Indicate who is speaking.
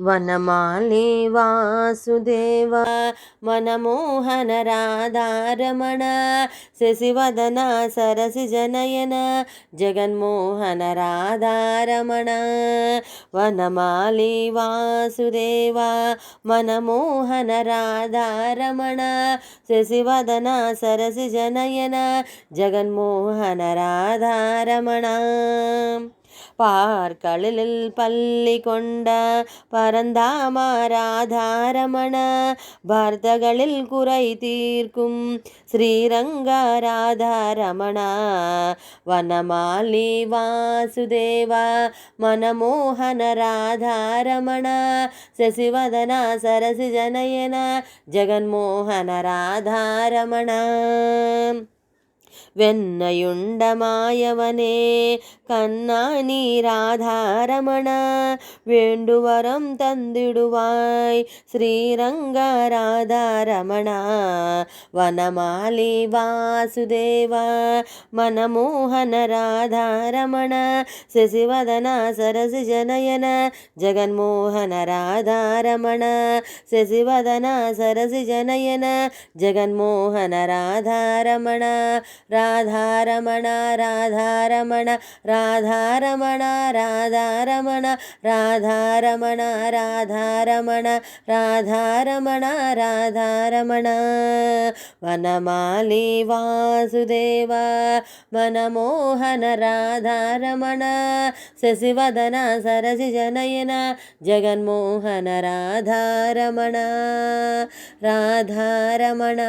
Speaker 1: వనమాలే వాసుదేవ మనమోహన రాధారమణ శశివదన సరసి జనయన జగన్మోహన రాధారమణ. వనమాలే వాసుదేవ మనమోహన రాధారమణ శశివదన సరసి జనయన జగన్మోహన రాధారమణ. പാർക്കളിൽ പള്ളി കൊണ്ട പരന്താമാരാധാരമണ വാർത്തകളിൽ കുറെ തീർക്കും ശ്രീരംഗാരാധാരമണ വനമാലി വാസുദേവ മനമോഹന രാധാരമണ ശശിവദന സരസിജനയന ജഗന്മോഹന രാധാരമണ రాధారమణ வெண்ணையுண்டமாயவனே கண்ணா நீராதாரமண வேண்டுவரம் தந்திடுவாய் ஸ்ரீரங்கராதாரமண வனமாலி வாசுதேவ மனமோகன ராதாரமண శశివదన సరసి జనయన జగన్మోహన రాధారమణ శశివదన సరసి జనయన జగన్మోహన రాధారమణ రాధారమణ రాధారమణ రాధారమణ రాధారమణ రాధారమణ రాధారమణ రాధారమణ రాధారమణ. వనమాలి వాసుదేవ మనమోహన రాధారమణ శశివదన సరసి జనయన జగన్మోహన రాధారమణ రాధారమణ.